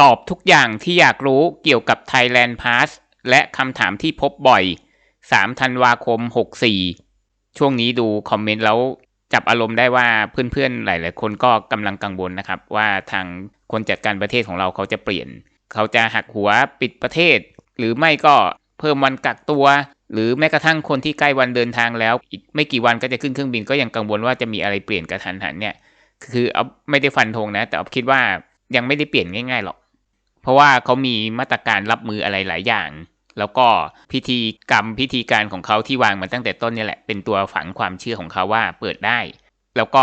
ตอบทุกอย่างที่อยากรู้เกี่ยวกับ Thailand Pass และคำถามที่พบบ่อย 3 ธันวาคม 64 ช่วงนี้ดูคอมเมนต์แล้วจับอารมณ์ได้ว่าเพื่อนๆ หลาย ๆ คนก็กำลังกังวลนะครับ ว่าทางคนจัดการประเทศของเราเขาจะเปลี่ยน เขาจะหักหัวปิดประเทศ หรือไม่ก็เพิ่มวันกักตัว หรือแม้กระทั่งคนที่ใกล้วันเดินทางแล้ว อีกไม่กี่วันก็จะขึ้นเครื่องบินก็ยังกังวลว่าจะมีอะไรเปลี่ยนกระทันหันเนี่ย คือเอาไม่ได้ฟันธงนะ แต่เอาคิดว่ายังไม่ได้เปลี่ยนง่าย ๆ หรอก เพราะว่าเขามีมาตรการรับมืออะไรหลายอย่าง แล้วก็พิธีกรรมพิธีการของเขาที่วางมาตั้งแต่ต้นนี่แหละ เป็นตัวฝังความเชื่อของเขาว่าเปิดได้ แล้วก็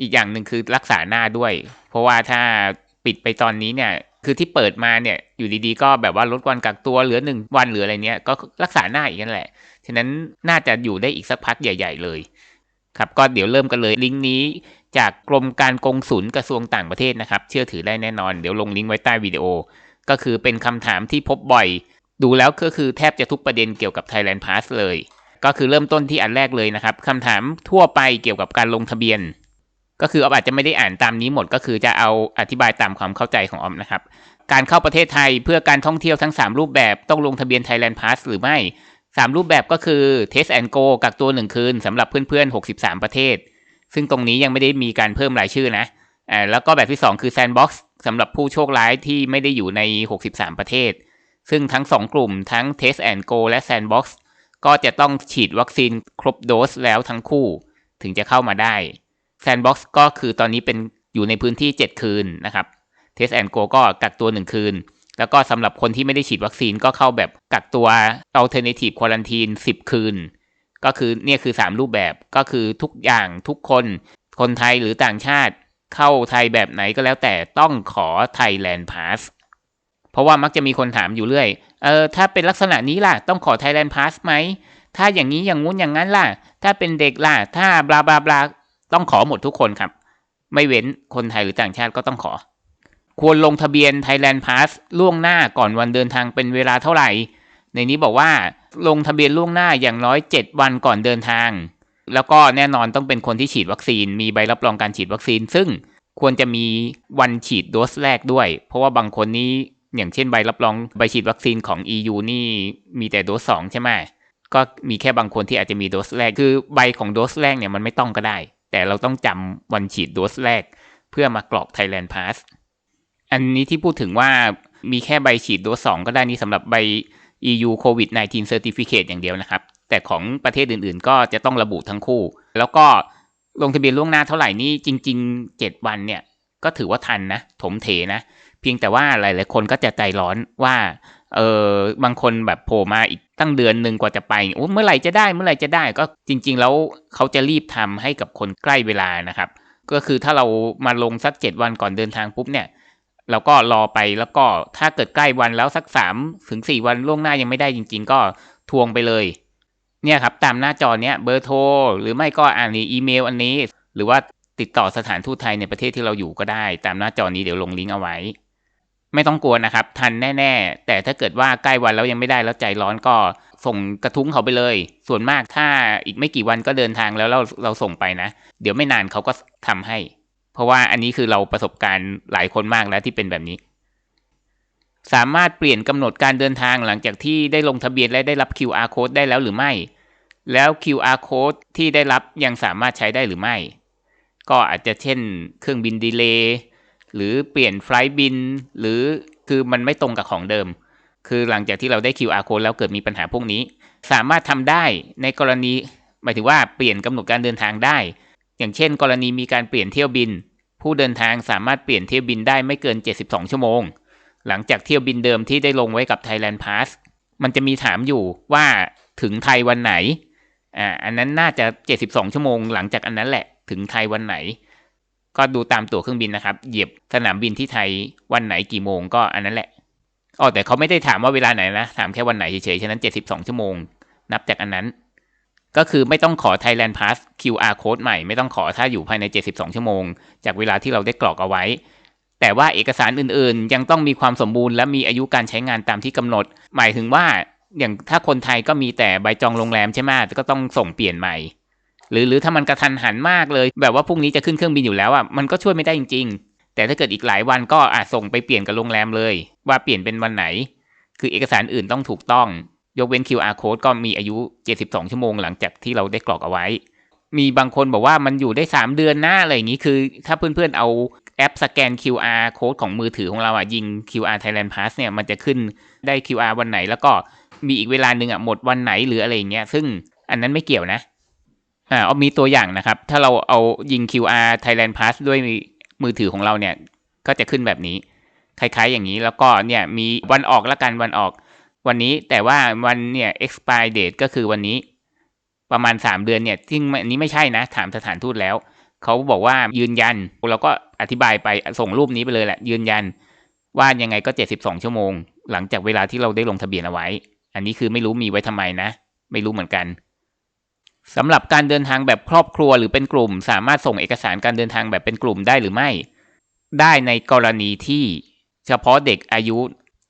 อีกอย่างหนึ่งคือรักษาหน้าด้วย เพราะว่าถ้าปิดไปตอนนี้เนี่ย คือที่เปิดมาเนี่ยอยู่ดีๆ ก็แบบว่าลดวันกักตัวเหลือหนึ่งวันหลืออะไรเนี้ยก็รักษาหน้าอีกนั่นแหละ ฉะนั้นน่าจะอยู่ได้อีกสักพักใหญ่ ๆ เลย ครับก็เดี๋ยวเริ่มกันเลยลิงก์นี้ จากกรมการกงสุลกระทรวงต่างประเทศนะครับ เชื่อถือได้แน่นอน เดี๋ยวลงลิงก์ไว้ใต้วิดีโอ ก็คือเป็นคำถามที่พบบ่อย ดูแล้วก็คือแทบจะทุกประเด็นเกี่ยวกับ Thailand Pass เลย ก็คือเริ่มต้นที่อันแรกเลยนะครับคำถามทั่วไปเกี่ยวกับการลงทะเบียน ก็คือออมอาจจะไม่ได้อ่านตามนี้หมด ก็คือจะเอาอธิบายตามความเข้าใจของออมนะครับการเข้าประเทศไทยเพื่อการท่องเที่ยวทั้ง 3 รูปแบบต้องลงทะเบียน Thailand Pass หรือไม่ 3 รูปแบบก็คือ Test and Go กักตัว 1 คืนสำหรับเพื่อนๆ 63 ประเทศ ซึ่งตรงนี้ยังไม่ได้มีการเพิ่มรายชื่อนะอ่าแล้วก็แบบที่ 2 คือ Sandbox สำหรับผู้โชคร้ายที่ไม่ได้อยู่ใน 63 ประเทศ ซึ่งทั้ง 2 กลุ่มทั้ง Test and Go และ Sandbox ก็จะต้องฉีดวัคซีนครบโดสแล้วทั้งคู่ ถึงจะเข้ามาได้ Sandbox ก็คือตอนนี้เป็นอยู่ในพื้นที่ 7 คืนนะครับ Test and Go ก็กักตัว 1 คืน แล้วก็สำหรับคนที่ไม่ได้ฉีดวัคซีนก็เข้าแบบกักตัว Alternative Quarantine 10 คืน ก็คือเนี่ยคือ 3 รูปแบบก็คือทุกอย่างทุกคนคนไทยหรือต่างชาติเข้าไทยแบบไหนก็แล้วแต่ต้องขอ Thailand Pass เพราะว่ามักจะมีคนถามอยู่เรื่อย เออถ้าเป็นลักษณะนี้ล่ะ ต้องขอ Thailand Pass ไหม ถ้าอย่างนี้อย่างงู้นอย่างนั้นล่ะ ถ้าเป็นเด็กล่ะ ถ้าบลาบลาบลาต้องขอหมดทุกคนครับ ไม่เว้นคนไทยหรือต่างชาติก็ต้องขอ ควรลงทะเบียน Thailand Pass ล่วงหน้าก่อนวันเดินทางเป็นเวลาเท่าไหร่ ในนี้บอกว่าลงทะเบียนล่วงหน้าอย่างน้อย 7 วันก่อนเดินทาง แล้วก็แน่นอนต้องเป็นคนที่ฉีดวัคซีน มีใบรับรองการฉีดวัคซีน ซึ่งควรจะมีวันฉีดโดสแรกด้วย เพราะว่าบางคนนี้อย่างเช่นใบรับรองใบฉีดวัคซีนของ EU นี่มีแต่โดสสองใช่ไหมก็มีแค่บางคนที่อาจจะมีโดสแรก คือใบของโดสแรกเนี่ยมันไม่ต้องก็ได้ แต่เราต้องจำวันฉีดโดสแรก เพื่อมากรอก Thailand Pass อันนี้ที่พูดถึงว่ามีแค่ใบฉีดโดสสองก็ได้นี่สำหรับใบ EU COVID-19 Certificate อย่างเดียวนะครับ แต่ของประเทศอื่นๆ ก็จะต้องระบุทั้งคู่ แล้วก็ลงทะเบียนล่วงหน้าเท่าไหร่นี่จริง ๆ 7 วันเนี่ยก็ถือว่าทันนะ ถมเถนะ เพียงแต่ว่าหลายๆคนก็จะใจร้อนว่าเออบางคนแบบโผล่มาอีกตั้งเดือนหนึ่งกว่าจะไปโอ้เมื่อไหร่จะได้เมื่อไหร่จะได้ก็จริง ๆ แล้วเขาจะรีบทำให้กับคนใกล้เวลานะครับ ก็คือถ้าเรามาลงสัก 7 วันก่อนเดินทางปุ๊บเนี่ย เราก็รอไปแล้วก็ถ้าเกิดใกล้วันแล้วสักสามถึงสี่วันล่วงหน้ายังไม่ได้จริง ๆ ก็ทวงไปเลย เนี่ยครับตามหน้าจอเนี้ยเบอร์โทรหรือไม่ก็อ่านในอีเมลอันนี้ หรือว่าติดต่อสถานทูตไทยในประเทศที่เราอยู่ก็ได้ ตามหน้าจอนี้เดี๋ยวลงลิงก์เอาไว้ ไม่ต้องกลัวนะครับ ทันแน่ ๆ แต่ถ้าเกิดว่าใกล้วันแล้วยังไม่ได้แล้วใจร้อนก็ส่งกระทุ้งเขาไปเลย ส่วนมากถ้าอีกไม่กี่วันก็เดินทางแล้วเราเราส่งไปนะ เดี๋ยวไม่นานเขาก็ทำให้ เพราะว่าอันนี้คือเราประสบการณ์หลายคนมากแล้วที่เป็นแบบนี้ สามารถเปลี่ยนกำหนดการเดินทางหลังจากที่ได้ลงทะเบียนและได้รับ QR code ได้แล้วหรือไม่ แล้ว QR code ที่ได้รับยังสามารถใช้ได้หรือไม่ ก็อาจจะเช่น เครื่องบินดีเลย์หรือเปลี่ยนไฟล์บิน หรือคือมันไม่ตรงกับของเดิม คือหลังจากที่เราได้ QR code แล้วเกิดมีปัญหาพวกนี้ สามารถทำได้ในกรณีหมายถึงว่าเปลี่ยนกำหนดการเดินทางได้ อย่างเช่น กรณีมีการเปลี่ยนเที่ยวบิน ผู้เดินทางสามารถเปลี่ยนเที่ยวบินได้ไม่เกิน 72 ชั่วโมง หลังจากเที่ยวบินเดิมที่ได้ลงไว้กับ Thailand Pass มันจะมีถามอยู่ว่าถึงไทยวันไหนอ่าอันนั้นน่าจะ 72 ชั่วโมง หลังจากอันนั้นแหละถึงไทยวันไหน ก็ดูตามตั๋วเครื่องบินนะครับ เหยียบสนามบินที่ไทยวันไหนกี่โมงก็อันนั้นแหละอ๋อแต่เขาไม่ได้ถามว่าเวลาไหนนะ ถามแค่วันไหนเฉยๆ ฉะนั้น 72 ชั่วโมง นับจากอันนั้น ก็คือไม่ต้องขอ Thailand Pass QR code ใหม่ไม่ต้องขอถ้าอยู่ภายใน 72 ชั่วโมง จากเวลาที่เราได้กรอกเอาไว้ แต่ว่าเอกสารอื่นๆ ยังต้องมีความสมบูรณ์และมีอายุการใช้งานตามที่กำหนด หมายถึงว่าอย่างถ้าคนไทยก็มีแต่ใบจองโรงแรมใช่ไหมก็ต้องส่งเปลี่ยนใหม่ หรือหรือถ้ามันกระทันหันมากเลย แบบว่าพรุ่งนี้จะขึ้นเครื่องบินอยู่แล้วอะมันก็ช่วยไม่ได้จริง ๆ แต่ถ้าเกิดอีกหลายวันก็อาจส่งไปเปลี่ยนกับโรงแรมเลย ว่าเปลี่ยนเป็นวันไหน คือเอกสารอื่นต้องถูกต้อง ยกเว้น QR code ก็มีอายุ 72 ชั่วโมงหลังจากที่เราได้กรอกเอาไว้ มีบางคนบอกว่ามันอยู่ได้ 3 เดือนหน้าอะไรอย่างนี้คือ ถ้าเพื่อนๆเอาแอปสแกน QR code ของมือถือของเราอะยิง QR Thailand Pass เนี่ยมันจะขึ้นได้ QR วันไหน แล้วก็มีอีกเวลาหนึ่งอะหมดวันไหนหรืออะไรอย่างเงี้ยซึ่งอันนั้นไม่เกี่ยวนะอ่าเอามีตัวอย่างนะครับ ถ้าเราเอายิง QR Thailand Pass ด้วยมือถือของเราเนี่ยก็จะขึ้นแบบนี้คล้ายๆอย่างนี้แล้วก็เนี่ยมีวันออกละกันวันออก วันนี้แต่ว่าวันเนี่ย expire date ก็คือวันนี้ ประมาณ 3 เดือนเนี่ยซึ่งอันนี้ไม่ใช่นะ ถามสถานทูตแล้ว เขาบอกว่ายืนยัน เราก็อธิบายไปส่งรูปนี้ไปเลยแหละ ยืนยันว่ายังไงก็ 72 ชั่วโมง หลังจากเวลาที่เราได้ลงทะเบียนเอาไว้ อันนี้คือไม่รู้มีไว้ทำไมนะ ไม่รู้เหมือนกันสำหรับการเดินทางแบบครอบครัวหรือเป็นกลุ่ม สามารถส่งเอกสารการเดินทางแบบเป็นกลุ่มได้หรือไม่ ได้ในกรณีที่เฉพาะเด็กอายุ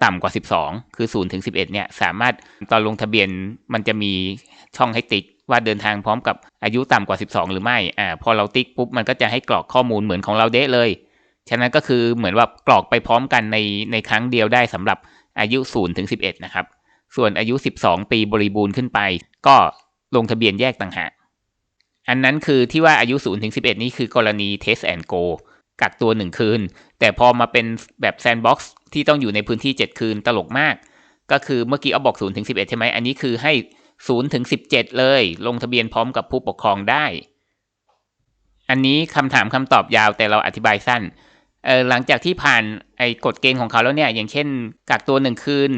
ต่ำกว่า 12 คือ0ถึง11 เนี่ย สามารถตอนลงทะเบียนมันจะมีช่องให้ติ๊กว่าเดินทางพร้อมกับอายุต่ำกว่า 12 หรือไม่ อ่า พอเราติ๊กปุ๊บ มันก็จะให้กรอกข้อมูลเหมือนของเราเด้เลย ฉะนั้นก็คือเหมือนว่ากรอกไปพร้อมกันในในครั้งเดียวได้สำหรับอายุ0ถึง11 นะครับ ส่วนอายุ 12 ปีบริบูรณ์ขึ้นไป ก็ลงทะเบียนแยกต่างหาก อันนั้นคือที่ว่าอายุ0ถึง11 นี่คือกรณี test and go กักตัวหนึ่งคืน แต่พอมาเป็นแบบแซนด์บ็อกซ์ ที่ต้องอยู่ในพื้นที่ 7 คืนตลกมาก ก็คือเมื่อกี้เอาบอก0ถึง11 ใช่ไหม อันนี้คือให้0ถึง17 เลย ลงทะเบียนพร้อมกับผู้ปกครองได้ อันนี้คำถามคำตอบยาวแต่เราอธิบายสั้นเออหลังจากที่ผ่านไอ้กฎเกณฑ์ของเขาแล้วเนี่ย อย่างเช่นกักตัวหนึ่งคืน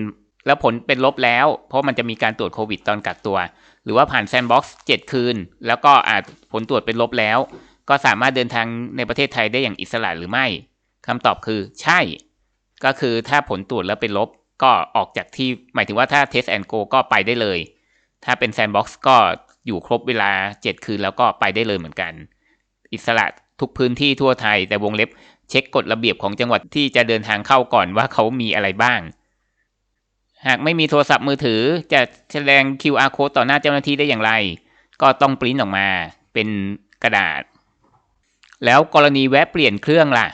แล้วผลเป็นลบแล้ว เพราะมันจะมีการตรวจโควิดตอนกักตัว หรือว่าผ่านแซนด์บ็อกซ์7คืน แล้วก็อาจผลตรวจเป็นลบแล้ว ก็สามารถเดินทางในประเทศไทยได้อย่างอิสระหรือไม่คำตอบคือ ใช่ ก็คือถ้าผลตรวจแล้วเป็นลบก็ออกจากที่หมายถึงว่าถ้า Test and Go ก็ไปได้เลย ถ้าเป็น Sandbox ก็อยู่ครบเวลา 7 คืนแล้วก็ไปได้เลยเหมือนกัน อิสระทุกพื้นที่ทั่วไทยแต่วงเล็บเช็คกฎระเบียบของจังหวัดที่จะเดินทางเข้าก่อนว่าเขามีอะไรบ้าง หากไม่มีโทรศัพท์มือถือจะแสดง QR code ต่อหน้าเจ้าหน้าที่ได้อย่างไร ก็ต้องปริ้นออกมาเป็นกระดาษ แล้วกรณีแวะเปลี่ยนเครื่องล่ะ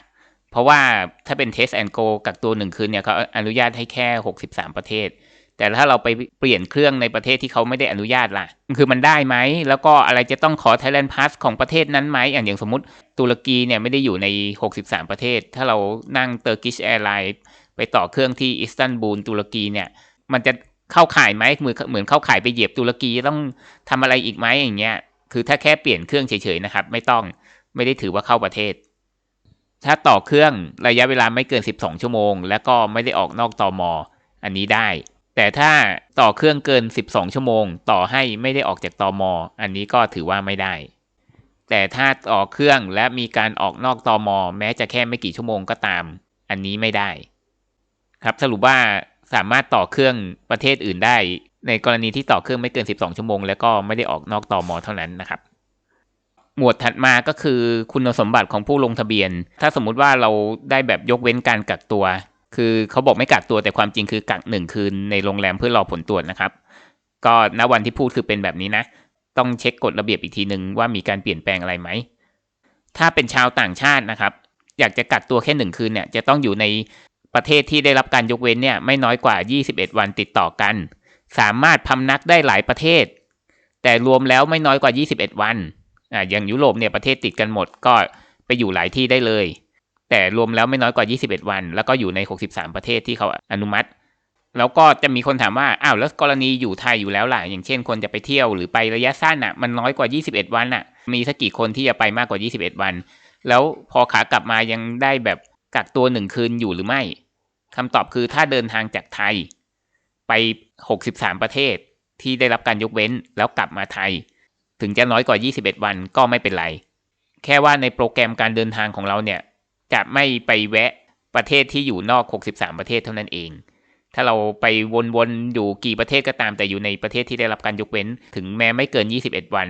เพราะว่าถ้าเป็น Test and Go กักตัวหนึ่งคืนเนี่ยเขาอนุญาตให้แค่ 63 ประเทศ แต่ถ้าเราไปเปลี่ยนเครื่องในประเทศที่เขาไม่ได้อนุญาตล่ะ คือมันได้ไหม แล้วก็อะไรจะต้องขอ Thailand Pass ของประเทศนั้นไหม อย่างอย่างสมมติตุรกีเนี่ยไม่ได้อยู่ใน 63 ประเทศ ถ้าเรานั่ง Turkish Airlines ไปต่อเครื่องที่อิสตันบูลตุรกีเนี่ย มันจะเข้าข่ายไหมเหมือนเหมือนเข้าข่ายไปเหยียบตุรกีต้องทำอะไรอีกไหมอย่างเงี้ย คือถ้าแค่เปลี่ยนเครื่องเฉยๆนะครับ ไม่ต้องไม่ได้ถือว่าเข้าประเทศ ถ้าต่อเครื่องระยะเวลาไม่เกิน 12 ชั่วโมง แล้วก็ไม่ได้ออกนอกตอมออันนี้ได้ แต่ถ้าต่อเครื่องเกิน 12 ชั่วโมง ต่อให้ไม่ได้ออกจากตอมออันนี้ก็ถือว่าไม่ได้ แต่ถ้าต่อเครื่องและมีการออกนอกตอมอแม้จะแค่ไม่กี่ชั่วโมงก็ตาม อันนี้ไม่ได้ ครับสรุปว่าสามารถต่อเครื่องประเทศอื่นได้ ในกรณีที่ต่อเครื่องไม่เกิน 12 ชั่วโมง แล้วก็ไม่ได้ออกนอกตอมอเท่านั้นนะครับ หมวดถัดมาก็คือคุณสมบัติของผู้ลงทะเบียน ถ้าสมมุติว่าเราได้แบบยกเว้นการกักตัว คือเขาบอกไม่กักตัวแต่ความจริงคือกักหนึ่งคืนในโรงแรมเพื่อรอผลตรวจนะครับ ก็ณวันที่พูดคือเป็นแบบนี้นะ ต้องเช็คกฎระเบียบอีกทีหนึ่งว่ามีการเปลี่ยนแปลงอะไรไหม ถ้าเป็นชาวต่างชาตินะครับ อยากจะกักตัวแค่หนึ่งคืนเนี่ยจะต้องอยู่ในประเทศที่ได้รับการยกเว้นเนี่ยไม่น้อยกว่า 21 วันติดต่อกัน สามารถพำนักได้หลายประเทศ แต่รวมแล้วไม่น้อยกว่า 21 วัน อ่าอย่างยุโรปเนี่ยประเทศติดกันหมดก็ไปอยู่หลายที่ได้เลย แต่รวมแล้วไม่น้อยกว่า 21 วัน แล้วก็อยู่ใน 63 ประเทศที่เขาอนุมัติ แล้วก็จะมีคนถามว่าอ้าวแล้วกรณีอยู่ไทยอยู่แล้วล่ะอย่างเช่น คนจะไปเที่ยวหรือไประยะสั้นอะมันน้อยกว่า 21 วันอะ มีสักกี่คนที่จะไปมากกว่า 21 วัน แล้วพอขากลับมายังได้แบบกักตัวหนึ่งคืนอยู่หรือไม่คำตอบคือถ้าเดินทางจากไทย ไป 63 ประเทศที่ได้รับการยกเว้นแล้วกลับมาไทย ถึงจะน้อยกว่า 21 วันก็ไม่เป็นไร แค่ว่าในโปรแกรมการเดินทางของเราเนี่ย จะไม่ไปแวะประเทศที่อยู่นอก 63 ประเทศเท่านั้นเอง ถ้าเราไปวนๆ อยู่กี่ประเทศก็ตามแต่อยู่ในประเทศที่ได้รับการยกเว้น ถึงแม้ไม่เกิน 21 วัน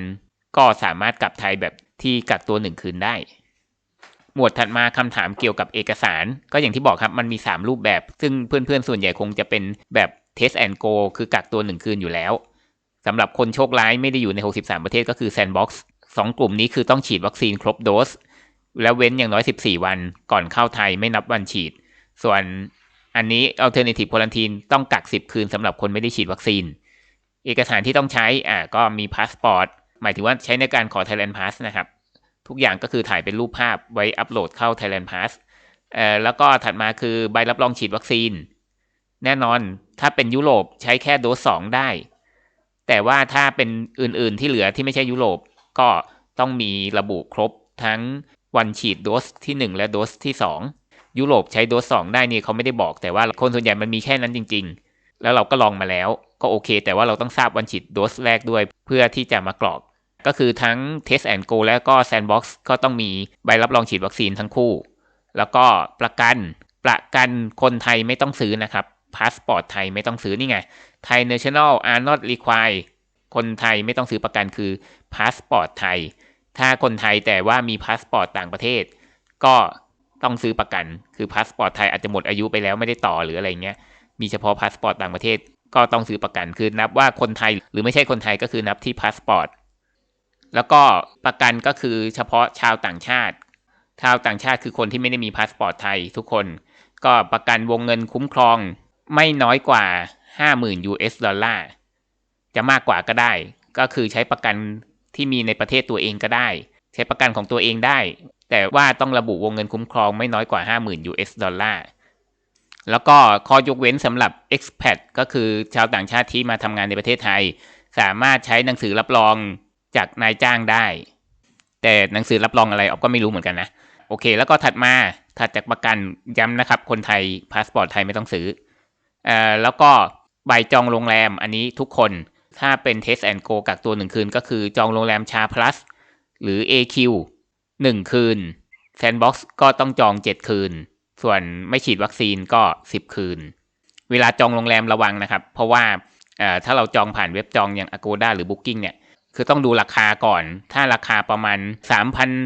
ก็สามารถกลับไทยแบบที่กักตัวหนึ่งคืนได้ หมวดถัดมาคำถามเกี่ยวกับเอกสาร ก็อย่างที่บอกครับมันมี 3 รูปแบบ ซึ่งเพื่อนๆ ส่วนใหญ่คงจะเป็นแบบ test and go คือกักตัวหนึ่งคืนอยู่แล้ว สำหรับคนโชคร้ายไม่ได้อยู่ใน 63 ประเทศก็คือแซนด์บ็อกซ์สองกลุ่มนี้คือต้องฉีดวัคซีนครบโดส แล้วเว้นอย่างน้อย 14 วันก่อนเข้าไทยไม่นับวันฉีด ส่วนอันนี้ alternative quarantine ต้องกัก 10 คืนสำหรับคนไม่ได้ฉีดวัคซีน เอกสารที่ต้องใช้อ่าก็มีพาสปอร์ตหมายถึงว่าใช้ในการขอ Thailand Pass นะครับ ทุกอย่างก็คือถ่ายเป็นรูปภาพไว้อัปโหลดเข้า Thailand Pass เอ่อแล้วก็ถัดมาคือใบรับรองฉีดวัคซีน แน่นอนถ้าเป็นยุโรปใช้แค่โดสสองได้ แต่ว่าถ้าเป็นอื่นๆที่เหลือที่ไม่ใช่ยุโรปก็ต้องมีระบุครบทั้งวันฉีดโดสที่ 1 และโดสที่ 2 ยุโรปใช้โดส2ได้นี่เขาไม่ได้บอกแต่ว่าคนส่วนใหญ่มันมีแค่นั้นจริง ๆ แล้วเราก็ลองมาแล้วก็โอเค แต่ว่าเราต้องทราบวันฉีดโดสแรกด้วย เพื่อที่จะมากรอกก็คือทั้ง Test and Go และก็ Sandbox ก็ต้องมีใบรับรองฉีดวัคซีนทั้งคู่ แล้วก็ประกันประกันคนไทยไม่ต้องซื้อนะครับ พาสปอร์ตไทยไม่ต้องซื้อนี่ไงไทย National are not required คนไทยไม่ต้องซื้อประกันคือพาสปอร์ตไทย ถ้าคนไทยแต่ว่ามีพาสปอร์ตต่างประเทศ ก็ต้องซื้อประกัน คือพาสปอร์ตไทยอาจจะหมดอายุไปแล้วไม่ได้ต่อหรืออะไรเงี้ย มีเฉพาะพาสปอร์ตต่างประเทศ ก็ต้องซื้อประกัน คือนับว่าคนไทยหรือไม่ใช่คนไทยก็คือนับที่พาสปอร์ต แล้วก็ประกันก็คือเฉพาะชาวต่างชาติ ชาวต่างชาติคือคนที่ไม่ได้มีพาสปอร์ตไทยทุกคน ก็ประกันวงเงินคุ้มครอง ไม่น้อยกว่า 50,000 US ดอลลาร์ จะมากกว่าก็ได้ ก็คือใช้ประกันที่มีในประเทศตัวเองก็ได้ ใช้ประกันของตัวเองได้ แต่ว่าต้องระบุวงเงินคุ้มครองไม่น้อยกว่า 50,000 US ดอลลาร์ แล้วก็ข้อยกเว้นสำหรับ expat ก็คือชาวต่างชาติที่มาทำงานในประเทศไทย สามารถใช้หนังสือรับรองจากนายจ้างได้ แต่หนังสือรับรองอะไรออกก็ไม่รู้เหมือนกันนะ โอเค แล้วก็ถัดมาถัดจากประกันย้ำนะครับ คนไทยพาสปอร์ตไทยไม่ต้องซื้อ อ่อแล้วก็ใบจองโรงแรมอันนี้ทุกคน ถ้าเป็น Test and Go กักตัวหนึ่งคืน ก็คือจองโรงแรมชา plus หรือ AQ หนึ่งคืน Sandbox ก็ต้องจองเจ็ดคืน ส่วนไม่ฉีดวัคซีนก็สิบคืน เวลาจองโรงแรมระวังนะครับ เพราะว่าถ้าเราจองผ่านเว็บจองอย่าง Agoda หรือ Booking เนี่ย คือต้องดูราคาก่อน ถ้าราคาประมาณ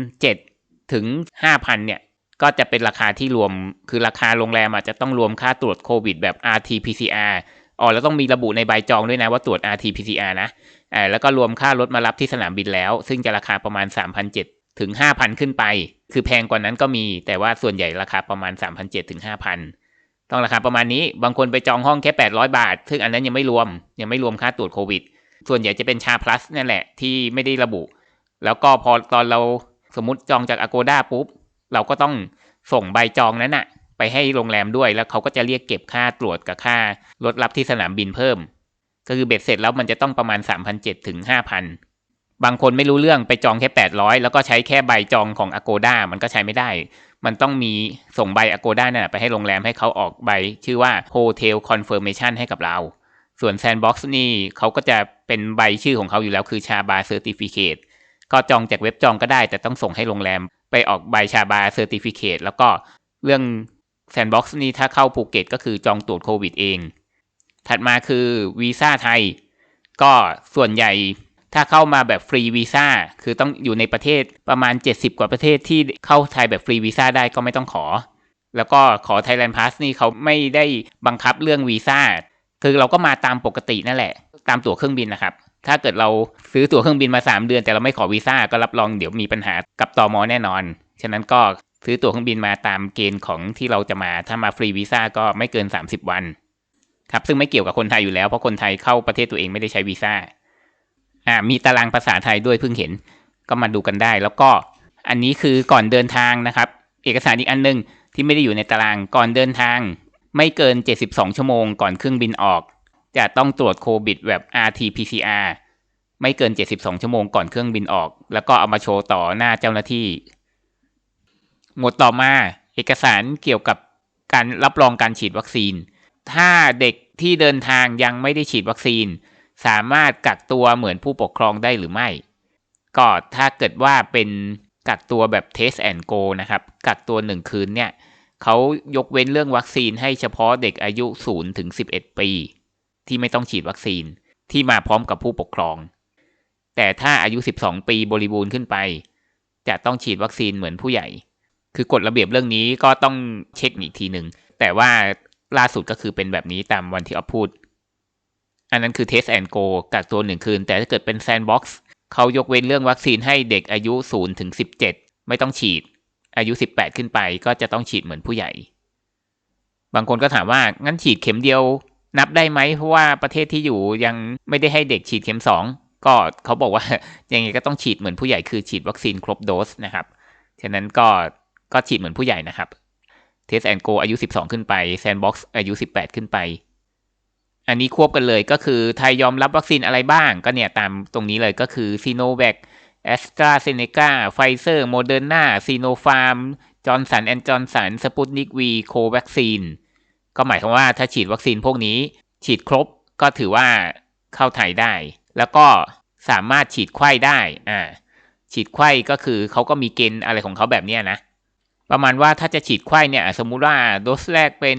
3,007ถึง 5,000 เนี่ย ก็จะเป็นราคาที่รวม คือราคาโรงแรมอาจจะต้องรวมค่าตรวจโควิดแบบ RT-PCR อ๋อแล้วต้องมีระบุในใบจองด้วยนะว่าตรวจ RT-PCR นะอ่าแล้วก็รวมค่ารถมารับที่สนามบินแล้ว ซึ่งจะราคาประมาณ3,007ถึง5,000 ขึ้นไป คือแพงกว่านั้นก็มี แต่ว่าส่วนใหญ่ราคาประมาณ3,007ถึง5,000 ต้องราคาประมาณนี้ บางคนไปจองห้องแค่ 800 บาท ซึ่งอันนั้นยังไม่รวม ยังไม่รวมค่าตรวจโควิด ส่วนใหญ่จะเป็นชา plus นั่นแหละที่ไม่ได้ระบุ แล้วก็พอตอนเราสมมติจองจาก Agoda ปุ๊บ เราก็ต้องส่งใบจองนั้นอะไปให้โรงแรมด้วยแล้วเขาก็จะเรียกเก็บค่าตรวจกับค่ารถรับที่สนามบินเพิ่ม ก็คือเบ็ดเสร็จแล้วมันจะต้องประมาณ 3,700ถึง5,000 บางคนไม่รู้เรื่องไปจองแค่ 800 แล้วก็ใช้แค่ใบจองของ Agoda มันก็ใช้ไม่ได้ มันต้องมีส่งใบ Agoda น่ะไปให้โรงแรมให้เขาออกใบ ชื่อว่า Hotel Confirmation ให้กับเรา ส่วน Sandbox นี่เขาก็จะเป็นใบชื่อของเขาอยู่แล้วคือชาบา Certificate ก็จองจากเว็บจองก็ได้ แต่ต้องส่งให้โรงแรม ไปออกใบชาบา Certificate แล้วก็เรื่อง Sandbox นี่ถ้าเข้าภูเก็ตก็คือจองตรวจโควิดเอง ถัดมาคือวีซ่าไทย ก็ส่วนใหญ่ถ้าเข้ามาแบบฟรีวีซ่าคือต้องอยู่ในประเทศประมาณ 70 กว่าประเทศที่เข้าไทยแบบฟรีวีซ่าได้ก็ไม่ต้องขอ แล้วก็ขอ Thailand Pass นี่เขาไม่ได้บังคับเรื่องวีซ่าคือเราก็มาตามปกตินั่นแหละ ตามตั๋วเครื่องบินนะครับ ถ้าเกิดเราซื้อตั๋วเครื่องบินมา 3 เดือน แต่เราไม่ขอวีซ่าก็รับรองเดี๋ยวมีปัญหากับตอมอแน่นอน ฉะนั้นก็ซื้อตั๋วเครื่องบินมาตามเกณฑ์ของที่เราจะมา ถ้ามาฟรีวีซ่าก็ไม่เกิน 30 วัน ครับ ซึ่งไม่เกี่ยวกับคนไทยอยู่แล้วเพราะคนไทยเข้าประเทศตัวเองไม่ได้ใช้วีซ่า อ่า มีตารางภาษาไทยด้วยเพิ่งเห็น ก็มาดูกันได้ แล้วก็อันนี้คือก่อนเดินทางนะครับ เอกสารอีกอันนึงที่ไม่ได้อยู่ในตารางก่อนเดินทาง ไม่เกิน 72 ชั่วโมงก่อนเครื่องบินออก จะต้องตรวจโควิดแบบ RT-PCR ไม่เกิน 72 ชั่วโมงก่อนเครื่องบินออก แล้วก็เอามาโชว์ต่อหน้าเจ้าหน้าที่ หมวดต่อมาเอกสารเกี่ยวกับการรับรองการฉีดวัคซีน ถ้าเด็กที่เดินทางยังไม่ได้ฉีดวัคซีน สามารถกักตัวเหมือนผู้ปกครองได้หรือไม่ ก็ถ้าเกิดว่าเป็นกักตัวแบบ Test and Go นะครับ กักตัวหนึ่งคืนเนี่ยเขายกเว้นเรื่องวัคซีนให้เฉพาะเด็กอายุ0ถึง11 ปี ที่ไม่ต้องฉีดวัคซีนที่มาพร้อมกับผู้ปกครอง แต่ถ้าอายุ 12 ปีบริบูรณ์ขึ้นไป จะต้องฉีดวัคซีนเหมือนผู้ใหญ่ คือกฎระเบียบเรื่องนี้ก็ต้องเช็คอีกทีหนึ่ง แต่ว่าล่าสุดก็คือเป็นแบบนี้ตามวันที่ออฟพูด อันนั้นคือ Test and Go กักตัวหนึ่งคืน แต่ถ้าเกิดเป็น Sandbox เขายกเว้นเรื่องวัคซีนให้เด็กอายุ0ถึง17 ไม่ต้องฉีด อายุ 18 ขึ้นไปก็จะต้องฉีดเหมือนผู้ใหญ่ บางคนก็ถามว่างั้นฉีดเข็มเดียว นับได้ไหมเพราะว่าประเทศที่อยู่ยังไม่ได้ให้เด็กฉีดเข็มสองก็เขาบอกว่ายังไงก็ต้องฉีดเหมือนผู้ใหญ่คือฉีดวัคซีนครบโดสนะครับฉะนั้นก็ก็ฉีดเหมือนผู้ใหญ่นะครับเทสแอนโกอายุ 12 ขึ้นไปแซนบ็อกซ์อายุ 18 ขึ้นไป อันนี้ควบกันเลยก็คือไทยยอมรับวัคซีนอะไรบ้าง ก็เนี่ยตามตรงนี้เลยก็คือซีโนแวคแอสตราเซเนกาไฟเซอร์โมเดอร์นาซีโนฟาร์มจอร์นสันแอนด์จอร์นสันสปุตนิกวีโควัคซีน ก็หมายความว่าถ้าฉีดวัคซีนพวกนี้ ฉีดครบก็ถือว่าเข้าไทยได้ แล้วก็สามารถฉีดไข้ได้อ่าฉีดไข้ก็คือเขาก็มีเกณฑ์อะไรของเขาแบบนี้นะ ประมาณว่าถ้าจะฉีดไข้เนี่ยสมมุติว่าโดสแรกเป็น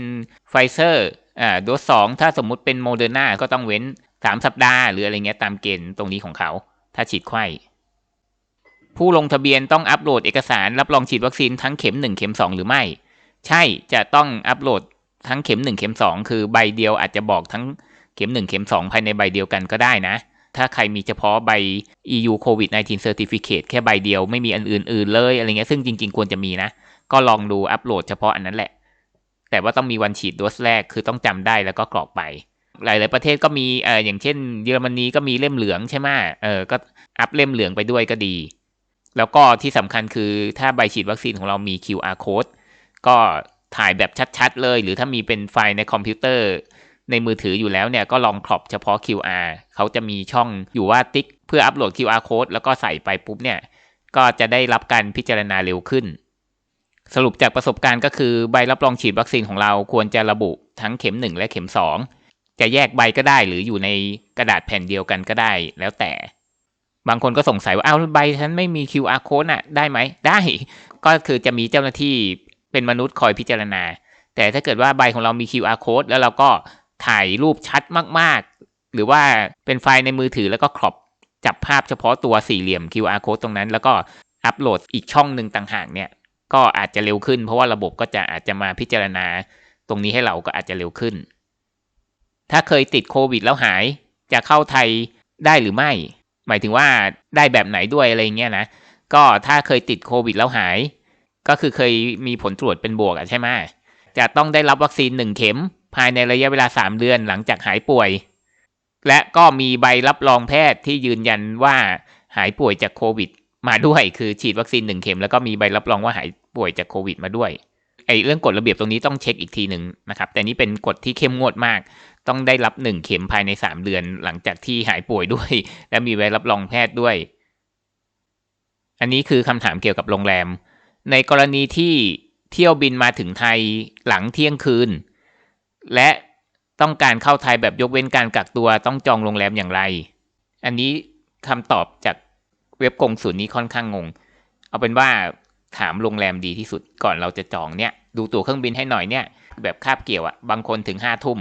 ไฟเซอร์อ่าโดสสองถ้าสมมุติเป็นโมเดอร์นาก็ต้องเว้นสามสัปดาห์หรืออะไรเงี้ยตามเกณฑ์ตรงนี้ของเขา ถ้าฉีดไข้ผู้ลงทะเบียนต้องอัปโหลดเอกสารรับรองฉีดวัคซีนทั้งเข็มหนึ่งเข็มสองหรือไม่ ใช่จะต้องอัปโหลด ทั้งเข็มหนึ่งเข็มสองคือใบเดียวอาจจะบอกทั้งเข็มหนึ่งเข็มสองภายในใบเดียวกันก็ได้นะ ถ้าใครมีเฉพาะใบ EU COVID 19 Certificate แค่ใบเดียวไม่มีอันอื่น ๆ เลยอะไรเงี้ยซึ่งจริง ๆ ควรจะมีนะ ก็ลองดูอัปโหลดเฉพาะอันนั้นแหละ แต่ว่าต้องมีวันฉีดโดสแรกคือต้องจำได้แล้วก็กรอกไป หลาย ๆ ประเทศก็มีเอออย่างเช่น เยอรมนีก็มีเล่มเหลืองใช่ไหมเออก็อัปเล่มเหลืองไปด้วยก็ดี แล้วก็ที่สำคัญคือถ้าใบฉีดวัคซีนของเรามี QR code ก็ ถ่ายแบบชัดๆเลย หรือถ้ามีเป็นไฟล์ในคอมพิวเตอร์ ในมือถืออยู่แล้วเนี่ยก็ลองครอบเฉพาะ QR เขาจะมีช่องอยู่ว่าติ๊ก เพื่ออัปโหลด QR code แล้วก็ใส่ไปปุ๊บเนี่ย ก็จะได้รับการพิจารณาเร็วขึ้น สรุปจากประสบการณ์ก็คือใบรับรองฉีดวัคซีนของเราควรจะระบุทั้งเข็ม 1 และเข็ม 2 จะแยกใบก็ได้หรืออยู่ในกระดาษแผ่นเดียวกันก็ได้แล้วแต่บางคนก็สงสัยว่าอ้าวใบฉันไม่มี QR code น่ะได้ไหมได้ ก็คือจะมีเจ้าหน้าที่ เป็นมนุษย์คอยพิจารณา แต่ถ้าเกิดว่าใบของเรามี QR code แล้วเราก็ถ่ายรูปชัดมากๆ หรือว่าเป็นไฟล์ในมือถือแล้วก็ครอบจับภาพเฉพาะตัวสี่เหลี่ยม QR code ตรงนั้น แล้วก็อัปโหลดอีกช่องหนึ่งต่างหากเนี่ยก็อาจจะเร็วขึ้น เพราะว่าระบบก็จะอาจจะมาพิจารณา ตรงนี้ให้เราก็อาจจะเร็วขึ้น ถ้าเคยติดโควิดแล้วหายจะเข้าไทยได้หรือไม่ หมายถึงว่าได้แบบไหนด้วยอะไรเงี้ยนะ ก็ถ้าเคยติดโควิดแล้วหาย ก็คือเคยมีผลตรวจเป็นบวกอะใช่ไหมจะต้องได้รับวัคซีนหนึ่งเข็ม ภายในระยะเวลา3เดือนหลังจากหายป่วย และก็มีใบรับรองแพทย์ที่ยืนยันว่าหายป่วยจากโควิด มาด้วยคือฉีดวัคซีนหนึ่งเข็ม แล้วก็มีใบรับรองว่าหายป่วยจากโควิด มาด้วยไอ้เรื่องกฎระเบียบตรงนี้ต้องเช็คอีกทีหนึ่งนะครับ แต่นี้เป็นกฎที่เข้มงวดมาก ต้องได้รับหนึ่งเข็มภายใน3เดือน หลังจากที่หายป่วยด้วย และมีใบรับรองแพทย์ด้วย อันนี้คือคำถามเกี่ยวกับโรงแรม ในกรณีที่เที่ยวบินมาถึงไทยหลังเที่ยงคืน และต้องการเข้าไทยแบบยกเว้นการกักตัวต้องจองโรงแรมอย่างไร อันนี้คำตอบจากเว็บกงสุลนี้ค่อนข้างงง เอาเป็นว่าถามโรงแรมดีที่สุดก่อนเราจะจองเนี่ย ดูตั๋วเครื่องบินให้หน่อยเนี่ย แบบคาบเกี่ยวอะบางคนถึงห้าทุ่ม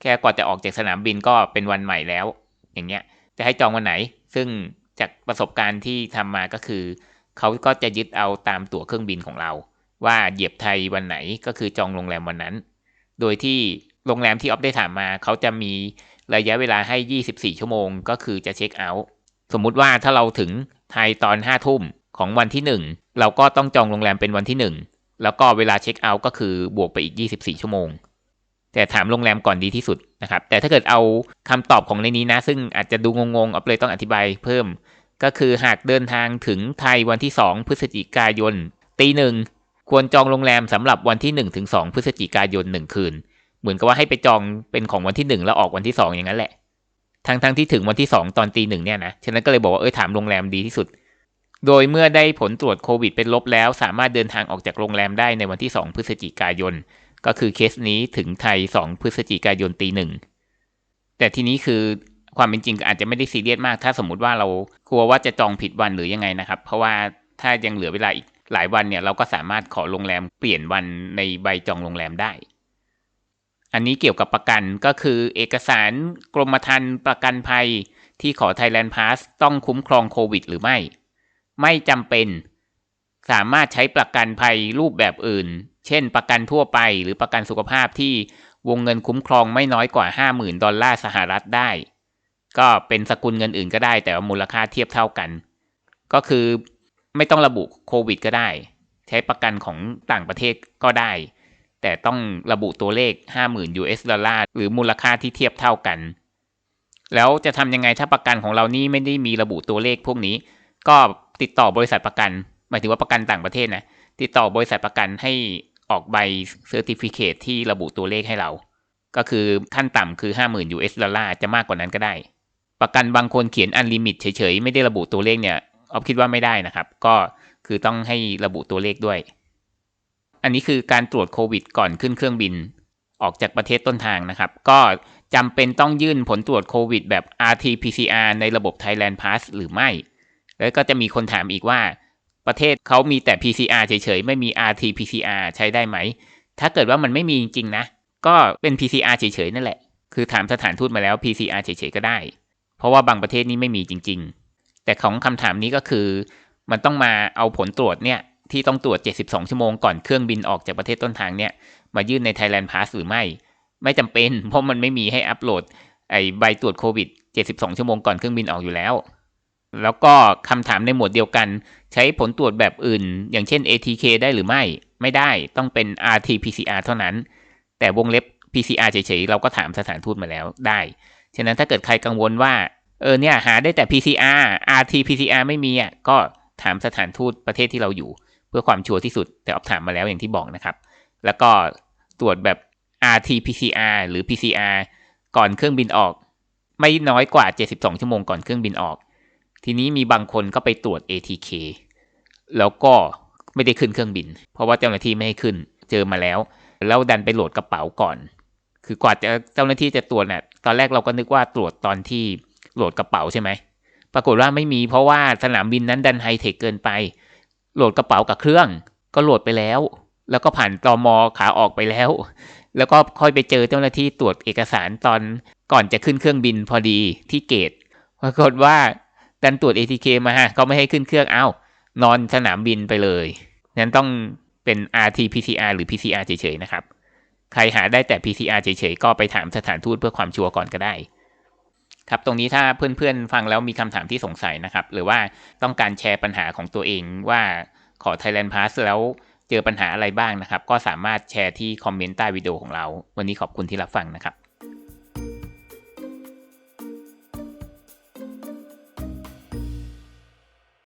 แค่กว่าจะออกจากสนามบินก็เป็นวันใหม่แล้ว อย่างเงี้ย จะให้จองวันไหน ซึ่งจากประสบการณ์ที่ทำมาก็คือ เขาก็จะยึดเอาตามตั๋วเครื่องบินของเรา ว่าเหยียบไทยวันไหนก็คือจองโรงแรมวันนั้น โดยที่โรงแรมที่ออฟได้ถามมา เขาจะมีระยะเวลาให้ 24 ชั่วโมง ก็คือจะเช็คเอาท์สมมุติว่าถ้าเราถึงไทยตอน5ทุ่มของวันที่ 1 เราก็ต้องจองโรงแรมเป็นวันที่ 1 แล้วก็เวลาเช็คเอาท์ก็คือบวกไปอีก 24 ชั่วโมง แต่ถามโรงแรมก่อนดีที่สุดนะครับ แต่ถ้าเกิดเอาคำตอบของในนี้นะ ซึ่งอาจจะดูงงๆเอาเลยต้องอธิบายเพิ่ม ก็คือหากเดินทางถึงไทยวันที่ 2 พฤศจิกายนตีหนึ่งควรจองโรงแรมสำหรับวันที่ 1 ถึง 2 พฤศจิกายน 1 คืน เหมือนกับว่าให้ไปจองเป็นของวันที่ 1 แล้วออกวันที่ 2 อย่างนั้นแหละ ทั้งทั้งที่ถึงวันที่ 2 ตอนตีหนึ่งเนี่ยนะ ฉะนั้นก็เลยบอกว่าเออถามโรงแรมดีที่สุด โดยเมื่อได้ผลตรวจโควิดเป็นลบแล้ว สามารถเดินทางออกจากโรงแรมได้ในวันที่ 2 พฤศจิกายน ก็คือเคสนี้ถึงไทย 2 พฤศจิกายนตีหนึ่งแต่ทีนี้คือ ความเป็นจริงอาจจะไม่ได้ซีเรียสมาก ถ้าสมมุติว่าเรากลัวว่าจะจองผิดวันหรือยังไงนะครับ เพราะว่าถ้ายังเหลือเวลาอีกหลายวันเนี่ยเราก็สามารถขอโรงแรมเปลี่ยนวันในใบจองโรงแรมได้ อันนี้เกี่ยวกับประกันก็คือเอกสารกรมธรรม์ประกันภัยที่ขอ Thailand Pass ต้องคุ้มครองโควิด หรือไม่ ไม่จำเป็น สามารถใช้ประกันภัยรูปแบบอื่น เช่น ประกันทั่วไปหรือประกันสุขภาพที่วงเงินคุ้มครองไม่น้อยกว่า 50,000 ดอลลาร์สหรัฐได้ ก็เป็นสกุลเงินอื่นก็ได้ แต่ว่ามูลค่าเทียบเท่ากัน ก็คือไม่ต้องระบุโควิด ก็ได้แทช้ประกันของต่างประเทศก็ได้ แต่ต้องระบุตัวเลข 50,000 US ดอลลาร์หรือมูลค่าที่เทียบเท่ากัน แล้วจะทำยังไงถ้าประกันของเรานี่ไม่ได้มีระบุตัวเลขพวกนี้ ก็ติดต่อบริษัทประกันหมายถึงว่าประกันต่างประเทศนะติดต่อบริษัทประกันให้ออกใบเซอร์ติฟิเคตที่ระบุตัวเลขให้เรา ก็คือขั้นต่ำคือ 50,000 US ดอลลาร์จะมากกว่านั้นก็ได้ ประกันบางคนเขียนอันลิมิตเฉยๆ ไม่ได้ระบุตัวเลขเนี่ยออฟคิดว่าไม่ได้นะครับ ก็คือต้องให้ระบุตัวเลขด้วย อันนี้คือการตรวจโควิด ก่อนขึ้นเครื่องบิน ออกจากประเทศต้นทางนะครับ ก็จำเป็นต้องยื่นผลตรวจโควิดแบบ RT-PCR ในระบบ Thailand Pass หรือไม่ แล้วก็จะมีคนถามอีกว่า ประเทศเขามีแต่ PCR เฉยๆ ไม่มี RT-PCR ใช้ได้ไหม ถ้าเกิดว่ามันไม่มีจริงๆนะ ก็เป็น PCR เฉยๆ นั่นแหละ คือถามสถานทูตมาแล้ว PCR เฉยๆ ก็ได้ เพราะว่าบางประเทศนี้ไม่มีจริง ๆ แต่ของคำถามนี้ก็คือ มันต้องมาเอาผลตรวจเนี่ยที่ต้องตรวจ 72 ชั่วโมงก่อนเครื่องบินออกจากประเทศต้นทางเนี่ยมายื่นใน Thailand Pass หรือไม่ ไม่จำเป็น เพราะมันไม่มีให้อัปโหลดไอใบตรวจโควิด 72 ชั่วโมงก่อนเครื่องบินออกอยู่แล้ว แล้วก็คำถามในหมวดเดียวกัน ใช้ผลตรวจแบบอื่น อย่างเช่น ATK ได้หรือไม่ ไม่ได้ต้องเป็น RT-PCR เท่านั้น แต่วงเล็บ PCR เฉยๆ เราก็ถามสถานทูตมาแล้วได้ ฉะนั้นถ้าเกิดใครกังวลว่า เออเนี่ยหาได้แต่ PCR RT-PCR ไม่มีอะก็ถามสถานทูตประเทศที่เราอยู่ เพื่อความชัวร์ที่สุดแต่ออฟถามมาแล้วอย่างที่บอกนะครับ แล้วก็ตรวจแบบ RT-PCR หรือ PCR ก่อนเครื่องบินออก ไม่น้อยกว่า 72 ชั่วโมงก่อนเครื่องบินออก ทีนี้มีบางคนก็ไปตรวจ ATK แล้วก็ไม่ได้ขึ้นเครื่องบิน เพราะว่าเจ้าหน้าที่ไม่ให้ขึ้น เจอมาแล้ว แล้วดันไปโหลดกระเป๋าก่อน คือกว่าจะเจ้าหน้าที่จะตรวจน่ะตอนแรกเราก็นึกว่าตรวจตอนที่โหลดกระเป๋าใช่ไหมปรากฏว่าไม่มีเพราะว่าสนามบินนั้นดันไฮเทคเกินไป โหลดกระเป๋ากับเครื่อง ก็โหลดไปแล้ว แล้วก็ผ่านตอมอขาออกไปแล้ว แล้วก็ค่อยไปเจอเจ้าหน้าที่ตรวจเอกสารตอนก่อนจะขึ้นเครื่องบินพอดีที่เกตปรากฏว่าดันตรวจ ATK มาฮะเขาไม่ให้ขึ้นเครื่องเอ้านอนสนามบินไปเลยนั้นต้องเป็น RT-PCR หรือ PCR เฉยๆนะครับ ใครหาได้แต่ PCR เฉยๆ ก็ไปถามสถานทูตเพื่อความชัวร์ก่อนก็ได้ ครับ ตรงนี้ถ้าเพื่อนๆ ฟังแล้วมีคำถามที่สงสัยนะครับ หรือว่าต้องการแชร์ปัญหาของตัวเองว่าขอ Thailand Pass แล้วเจอปัญหาอะไรบ้างนะครับ ก็สามารถแชร์ที่คอมเมนต์ใต้วิดีโอของเรา วันนี้ขอบคุณที่รับฟังนะครับ